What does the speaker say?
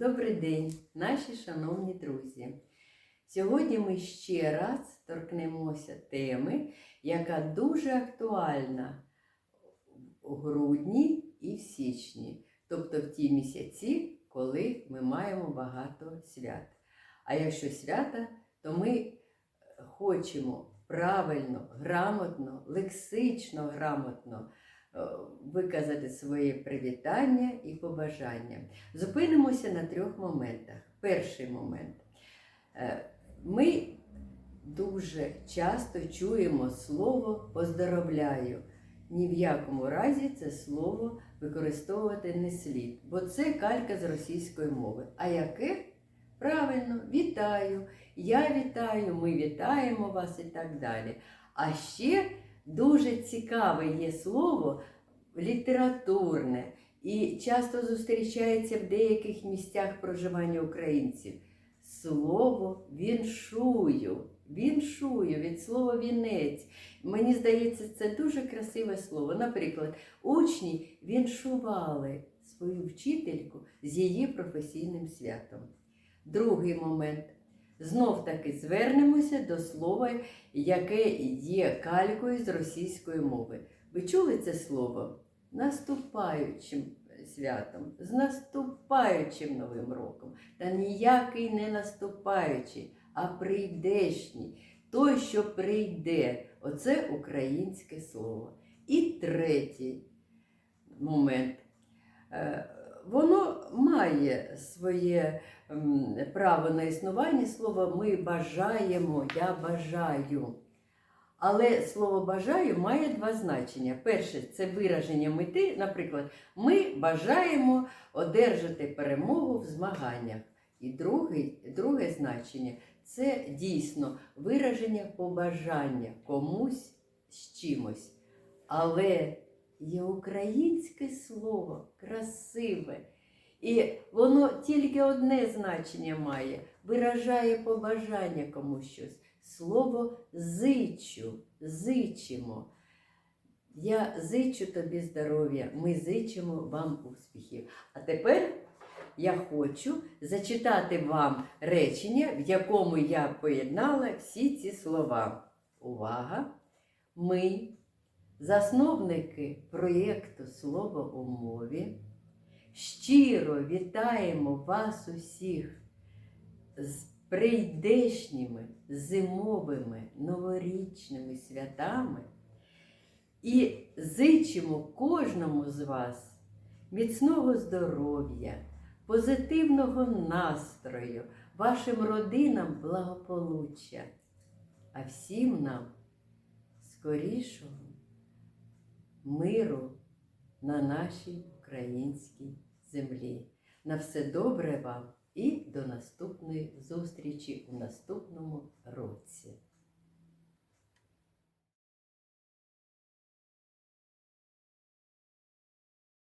Добрий день, наші шановні друзі. Сьогодні ми ще раз торкнемося теми, яка дуже актуальна у грудні і в січні, тобто в ті місяці, коли ми маємо багато свят. А якщо свята, то ми хочемо правильно, грамотно, лексично грамотно виказати своє привітання і побажання. Зупинимося на трьох моментах. Перший момент. Е, Ми дуже часто чуємо слово поздоровляю. Ні в якому разі це слово використовувати не слід, бо це калька з російської мови. А яке? Правильно, вітаю, я вітаю, ми вітаємо вас і так далі. А ще дуже цікаве є слово літературне і часто зустрічається в деяких місцях проживання українців. Слово віншую. Віншую від слова вінець. Мені здається, це дуже красиве слово. Наприклад, учні віншували свою вчительку з її професійним святом. Другий момент. Знов таки звернемося до слова, яке є калькою з російської мови. Ви чули це слово? Наступаючим святом, з наступаючим Новим роком. Та ніякий не наступаючий, а прийдешній. Той, що прийде. Оце українське слово. І третій момент. Е, Воно має своє право на існування. Слово ми бажаємо, я бажаю. Але слово бажаю має два значення. Перше це вираження мети. Наприклад, ми бажаємо одержати перемогу в змаганнях. І другий, друге значення це дійсно вираження побажання комусь з чимось. Але є українське слово красиве. І воно тільки одне значення має, виражає побажання комусь щось. Слово зичу, зичимо. Я зичу тобі здоров'я, ми зичимо вам успіхів. А тепер я хочу зачитати вам речення, в якому я поєднала всі ці слова. Увага! Ми, засновники проєкту Слово у мові, щиро вітаємо вас усіх з прийдешніми зимовими новорічними святами і зичимо кожному з вас міцного здоров'я, позитивного настрою, вашим родинам благополуччя, а всім нам скорішого миру на нашій українській землі. На все добре вам і до наступної зустрічі у наступному році.